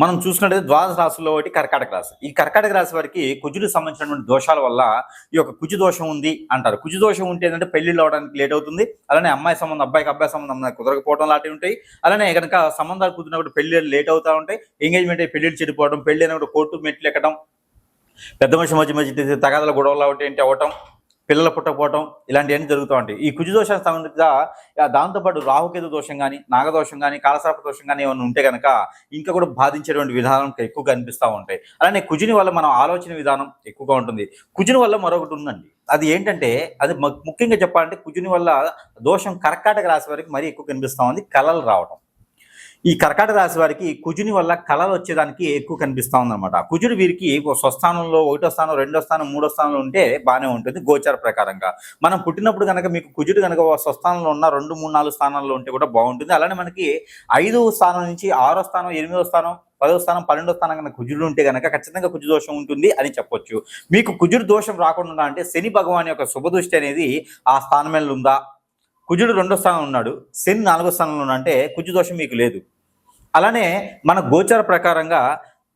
మనం చూసినట్టయితే ద్వాదశ రాశుల్లో ఒకటి కర్కాటక రాశి. ఈ కర్కాటక రాశి వారికి కుజుడు సంబంధించినటువంటి దోషాల వల్ల ఈ యొక్క కుజు దోషం ఉంది అంటారు. కుజు దోషం ఉంటే ఏంటంటే పెళ్ళిళ్ళు అవడానికి లేట్ అవుతుంది. అలానే అమ్మాయి సంబంధం అబ్బాయికి అబ్బాయి సంబంధం కుదరకపోవడం లాంటివి ఉంటాయి. అలానే కనుక సంబంధాలు కుదిరినప్పుడు పెళ్ళి లేట్ అవుతా ఉంటాయి. ఎంగేజ్మెంట్ అయ్యి పెళ్ళిళ్ళు చెడిపోవడం పెళ్ళి అయినప్పుడు కోర్టు మెట్లు ఎక్కడం పెద్ద మనిషి మధ్య మధ్య తగాదల గొడవలు ఒకటి ఏంటి అవ్వటం పిల్లలు పుట్టకపోవటం ఇలాంటివన్నీ జరుగుతూ ఉంటాయి. ఈ కుజు దోషానికి సంబంధించిన దాంతోపాటు రాహుకేతు దోషం కానీ నాగదోషం కానీ కాలసర్ప దోషం కానీ ఏమైనా ఉంటే కనుక ఇంకా కూడా బాధించేటువంటి విధానం ఎక్కువ కనిపిస్తూ ఉంటాయి. అలానే కుజుని వల్ల మనం ఆలోచన విధానం ఎక్కువగా ఉంటుంది. కుజుని వల్ల మరొకటి ఉందండి. అది ఏంటంటే అది ముఖ్యంగా చెప్పాలంటే కుజుని వల్ల దోషం కర్కాటక రాశి వరకు మరీ ఎక్కువ కనిపిస్తూ ఉంది. కళలు రావడం ఈ కర్కాటక రాశి వారికి కుజుని వల్ల కళలు వచ్చేదానికి ఎక్కువ కనిపిస్తా ఉందన్నమాట. కుజుడు వీరికి స్వస్థానంలో ఒకటో స్థానం రెండో స్థానం మూడో స్థానంలో ఉంటే బాగానే ఉంటుంది గోచార ప్రకారంగా. మనం పుట్టినప్పుడు కనుక మీకు కుజుడు కనుక స్వస్థానంలో ఉన్న రెండు మూడు నాలుగు స్థానాల్లో ఉంటే కూడా బాగుంటుంది. అలానే మనకి ఐదో స్థానం నుంచి ఆరో స్థానం ఎనిమిదో స్థానం పదో స్థానం పన్నెండో స్థానం కనుక కుజుడు ఉంటే కనుక ఖచ్చితంగా కుజు దోషం ఉంటుంది అని చెప్పొచ్చు. మీకు కుజుడు దోషం రాకుండా అంటే శని భగవాన్ యొక్క శుభదృష్టి అనేది ఆ స్థానం ఉందా? కుజుడు రెండో స్థానంలో ఉన్నాడు శని నాలుగో స్థానంలో ఉన్నా అంటే కుజు దోషం మీకు లేదు. అలానే మన గోచర ప్రకారంగా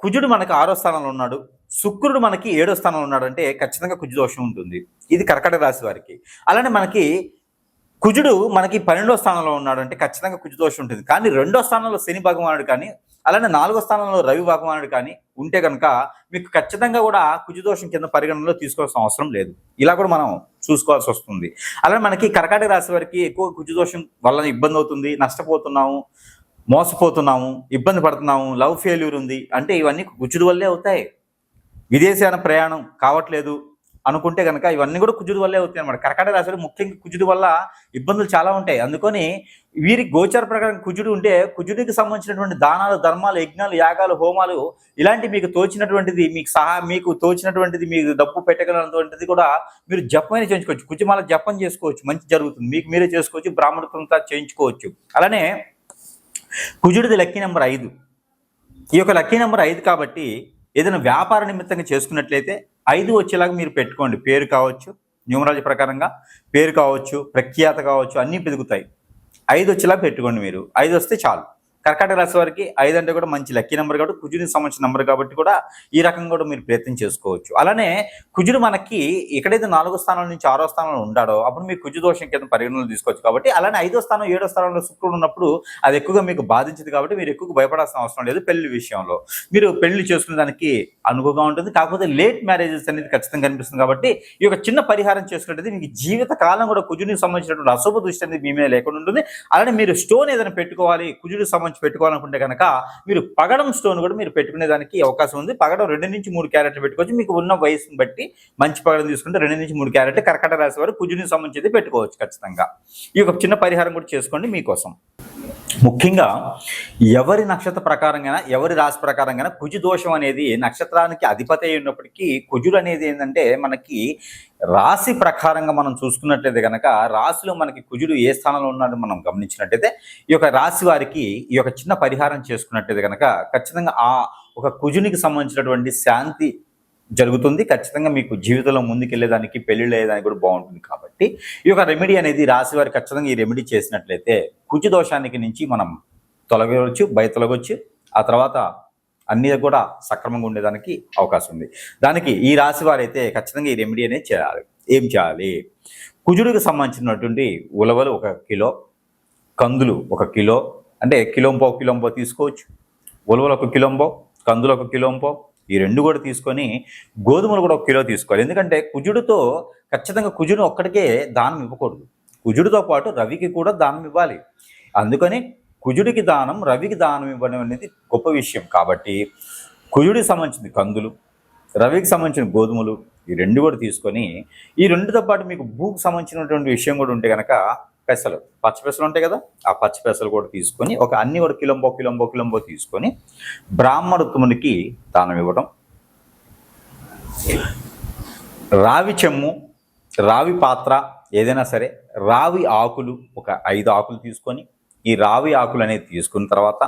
కుజుడు మనకి ఆరో స్థానంలో ఉన్నాడు. శుక్రుడు మనకి ఏడో స్థానంలో ఉన్నాడు అంటే ఖచ్చితంగా కుజు దోషం ఉంటుంది. ఇది కర్కట రాశి వారికి. అలానే మనకి కుజుడు మనకి పన్నెండో స్థానంలో ఉన్నాడు అంటే ఖచ్చితంగా కుజు దోషం ఉంటుంది. కానీ రెండో స్థానంలో శని భగవానుడు కానీ అలానే నాలుగో స్థానంలో రవి భగవానుడు కానీ ఉంటే కనుక మీకు ఖచ్చితంగా కూడా కుజు దోషం కింద పరిగణనలో తీసుకోవాల్సిన అవసరం లేదు. ఇలా కూడా మనం చూసుకోవాల్సి వస్తుంది. అలానే మనకి కర్కాటక రాశి వారికి ఎక్కువ కుజు దోషం వల్ల ఇబ్బంది అవుతుంది. నష్టపోతున్నాము. మోసపోతున్నాము ఇబ్బంది పడుతున్నాము లవ్ ఫెయిల్యూర్ ఉంది అంటే ఇవన్నీ కుజుడు వల్లే అవుతాయి. విదేశాన ప్రయాణం కావట్లేదు అనుకుంటే కనుక ఇవన్నీ కూడా కుజుడు వల్లే అవుతాయి అనమాట కర్కాటక రాశి ముఖ్యంగా కుజుడు వల్ల ఇబ్బందులు చాలా ఉంటాయి. అందుకని వీరి గోచర ప్రకారం కుజుడు ఉంటే కుజుడికి సంబంధించినటువంటి దానాలు ధర్మాలు యజ్ఞాలు యాగాలు హోమాలు ఇలాంటి మీకు తోచినటువంటిది మీకు సహా మీకు తోచినటువంటిది మీకు డబ్బు పెట్టగలటువంటిది కూడా మీరు జపమైన చేయించుకోవచ్చు. కుజుమాల జపం చేసుకోవచ్చు. మంచి జరుగుతుంది. మీకు మీరే చేసుకోవచ్చు. బ్రాహ్మణత్వంతో చేయించుకోవచ్చు. అలానే కుజుడిది లక్కీ నెంబర్ ఐదు. ఈ యొక్క లక్కీ నెంబర్ ఐదు కాబట్టి ఏదైనా వ్యాపార నిమిత్తంగా చేసుకున్నట్లయితే ఐదు వచ్చేలాగా మీరు పెట్టుకోండి. పేరు కావచ్చు న్యూమరాలజీ ప్రకారంగా పేరు కావచ్చు ప్రఖ్యాత కావచ్చు అన్నీ పెరుగుతాయి. ఐదు వచ్చేలా పెట్టుకోండి మీరు. ఐదు వస్తే చాలు. కర్కాటక రాశి వారికి ఐదు అంటే కూడా మంచి లక్కీ నెంబర్ కాబట్టి కుజునికి సంబంధించిన నెంబర్ కాబట్టి కూడా ఈ రకంగా కూడా మీరు ప్రయత్నం చేసుకోవచ్చు. అలానే కుజుడు మనకి ఎక్కడైతే నాలుగో స్థానం నుంచి ఆరో స్థానంలో ఉండాడో అప్పుడు మీరు కుజు దోషం కింద పరిగణనలు తీసుకోవచ్చు కాబట్టి అలానే ఐదో స్థానం ఏడో స్థానంలో శుక్రుడు ఉన్నప్పుడు అది ఎక్కువగా మీకు బాధించింది కాబట్టి మీరు ఎక్కువగా భయపడాల్సిన అవసరం లేదు పెళ్ళి విషయంలో. మీరు పెళ్ళి చేసుకునే దానికి అనుగుగా ఉంటుంది. కాకపోతే లేట్ మ్యారేజెస్ అనేది ఖచ్చితంగా కనిపిస్తుంది కాబట్టి ఈ యొక్క చిన్న పరిహారం చేసుకున్నట్టు మీకు జీవిత కాలం కూడా కుజుడికి సంబంధించినటువంటి అశుభ దృష్టి అనేది మీ మీద లేకుండా ఉంటుంది. అలానే మీరు స్టోన్ ఏదైనా పెట్టుకోవాలి కుజుడికి సంబంధించి పెట్టుకోవాలనుకుంటే కనుక మీరు పగడం స్టోన్ కూడా మీరు పెట్టుకునే దానికి అవకాశం ఉంది. పగడం రెండు నుంచి మూడు క్యారెట్లు పెట్టుకోవచ్చు. మీకు ఉన్న వయసుని బట్టి మంచి పగడం తీసుకుంటే రెండు నుంచి మూడు క్యారెట్లు కర్కట రాశి వారు కుజుని సంబంధించి పెట్టుకోవచ్చు ఖచ్చితంగా. ఈ యొక్క చిన్న పరిహారం కూడా చేసుకోండి మీకోసం. ముఖ్యంగా ఎవరి నక్షత్ర ప్రకారంగా ఎవరి రాశి ప్రకారంగా కుజు దోషం అనేది నక్షత్రానికి అధిపతి అయినప్పటికీ కుజుడు అనేది ఏంటంటే మనకి రాశి ప్రకారంగా మనం చూసుకున్నట్లయితే కనుక రాశిలో మనకి కుజుడు ఏ స్థానంలో ఉన్నాడో మనం గమనించినట్టయితే ఈ యొక్క రాశి వారికి ఈ యొక్క చిన్న పరిహారం చేసుకున్నట్టయితే కనుక ఖచ్చితంగా ఆ ఒక కుజునికి సంబంధించినటువంటి శాంతి జరుగుతుంది. ఖచ్చితంగా మీకు జీవితంలో ముందుకెళ్ళేదానికి పెళ్ళి అయ్యేదానికి కూడా బాగుంటుంది కాబట్టి ఈ యొక్క రెమెడీ అనేది రాశి వారి ఖచ్చితంగా ఈ రెమెడీ చేసినట్లయితే కుజు దోషానికి నుంచి మనం తొలగవచ్చు బయ తొలగొచ్చు ఆ తర్వాత అన్నీ కూడా సక్రమంగా ఉండేదానికి అవకాశం ఉంది. దానికి ఈ రాశి వారైతే ఖచ్చితంగా ఈ రెమెడీ అనేది చేయాలి. ఏం చేయాలి? కుజుడికి సంబంధించినటువంటి ఉలవలు ఒక కిలో కందులు ఒక కిలో అంటే కిలోంపో కిలోంపో తీసుకోవచ్చు. ఉలవలు ఒక కిలోంపో కందులు ఒక కిలోంపో ఈ రెండు కూడా తీసుకొని గోధుమలు కూడా ఒక కిలో తీసుకోవాలి. ఎందుకంటే కుజుడితో ఖచ్చితంగా కుజుడు ఒక్కడికే దానం ఇవ్వకూడదు. కుజుడితో పాటు రవికి కూడా దానం ఇవ్వాలి. అందుకని కుజుడికి దానం రవికి దానం ఇవ్వడం అనేది గొప్ప విషయం. కాబట్టి కుజుడికి సంబంధించిన కందులు రవికి సంబంధించిన గోధుమలు ఈ రెండు కూడా తీసుకొని ఈ రెండుతో పాటు మీకు భూకి సంబంధించినటువంటి విషయం కూడా ఉంటే కనుక పెసలు పచ్చ పెసలు ఉంటాయి కదా ఆ పచ్చ పెసలు కూడా తీసుకొని ఒక అన్ని కూడా కిలంబో కిలంబో కిలంబో తీసుకొని బ్రాహ్మణోత్తమునికి దానం ఇవ్వడం రావి చెమ్ము రావి పాత్ర ఏదైనా సరే రావి ఆకులు ఒక ఐదు ఆకులు తీసుకొని ఈ రావి ఆకులు అనేది తీసుకున్న తర్వాత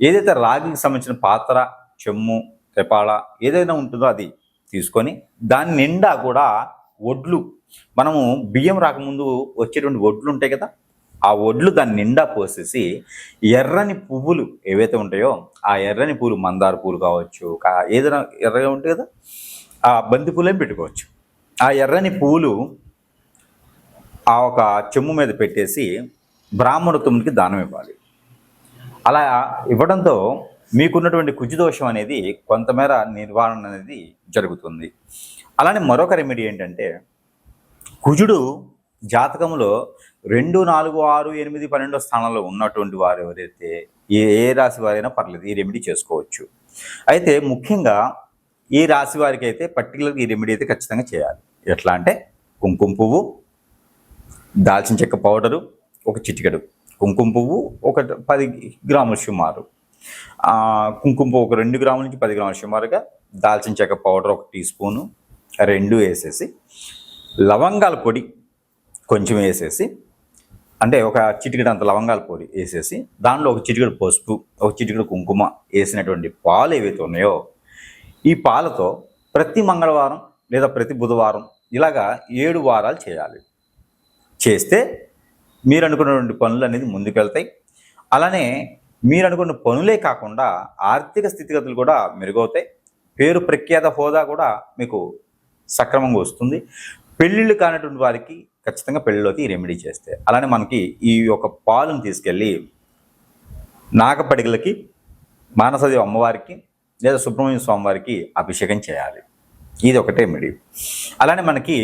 ఏదైతే రాగికి సంబంధించిన పాత్ర చెమ్ము తెపాళ ఏదైనా ఉంటుందో అది తీసుకొని దాని నిండా కూడా ఒడ్లు మనము బియ్యం రాకముందు వచ్చేటువంటి ఒడ్లు ఉంటాయి కదా ఆ ఒడ్లు దాని నిండా పోసేసి ఎర్రని పువ్వులు ఏవైతే ఉంటాయో ఆ ఎర్రని పూలు మందార పూలు కావచ్చు ఏదైనా ఎర్రగా ఉంటాయి కదా ఆ బంతి పూలేం పెట్టుకోవచ్చు. ఆ ఎర్రని పూలు ఆ ఒక చెమ్ము మీద పెట్టేసి బ్రాహ్మణత్వంకి దానం ఇవ్వాలి. అలా ఇవ్వడంతో మీకున్నటువంటి కుజుదోషం అనేది కొంతమేర నిర్వహణ అనేది జరుగుతుంది. అలానే మరొక రెమెడీ ఏంటంటే కుజుడు జాతకంలో రెండు నాలుగు ఆరు ఎనిమిది పన్నెండో స్థానంలో ఉన్నటువంటి వారు ఎవరైతే ఏ ఏ రాశి వారైనా పర్లేదు ఈ రెమెడీ చేసుకోవచ్చు. అయితే ముఖ్యంగా ఈ రాశి వారికి అయితే పర్టికులర్ ఈ రెమెడీ అయితే ఖచ్చితంగా చేయాలి. ఎట్లా అంటే కుంకుమ పువ్వు దాల్చిన చెక్క పౌడరు ఒక చిటికెడు. కుంకుమ పువ్వు ఒక పది గ్రాముల సుమారు. కుంకుమ పువ్వు ఒక రెండు గ్రాముల నుంచి పది గ్రాముల సుమారుగా దాల్చిన చెక్క పౌడర్ ఒక టీ స్పూను రెండు వేసేసి లవంగాల పొడి కొంచెం వేసేసి అంటే ఒక చిటికెడు అంత లవంగాల పొడి వేసేసి దానిలో ఒక చిటికెడు పసుపు ఒక చిటికెడు కుంకుమ వేసినటువంటి పాలు ఏవైతే ఉన్నాయో ఈ పాలతో ప్రతి మంగళవారం లేదా ప్రతి బుధవారం ఇలాగా ఏడు వారాలు చేయాలి. చేస్తే మీరు అనుకున్నటువంటి పనులు అనేది ముందుకెళ్తాయి. అలానే మీరు అనుకున్న పనులే కాకుండా ఆర్థిక స్థితిగతులు కూడా మెరుగవుతాయి. పేరు ప్రఖ్యాత హోదా కూడా మీకు సక్రమంగా వస్తుంది. పెళ్ళిళ్ళు కానటువంటి వారికి ఖచ్చితంగా పెళ్ళిలోకి రెమెడీ చేస్తే. అలానే మనకి ఈ యొక్క పాలును తీసుకెళ్ళి నాగపడిగలకి మానసదేవి అమ్మవారికి లేదా సుబ్రహ్మణ్య స్వామి వారికి అభిషేకం చేయాలి. ఇది ఒకటే రెమెడీ అలానే మనకి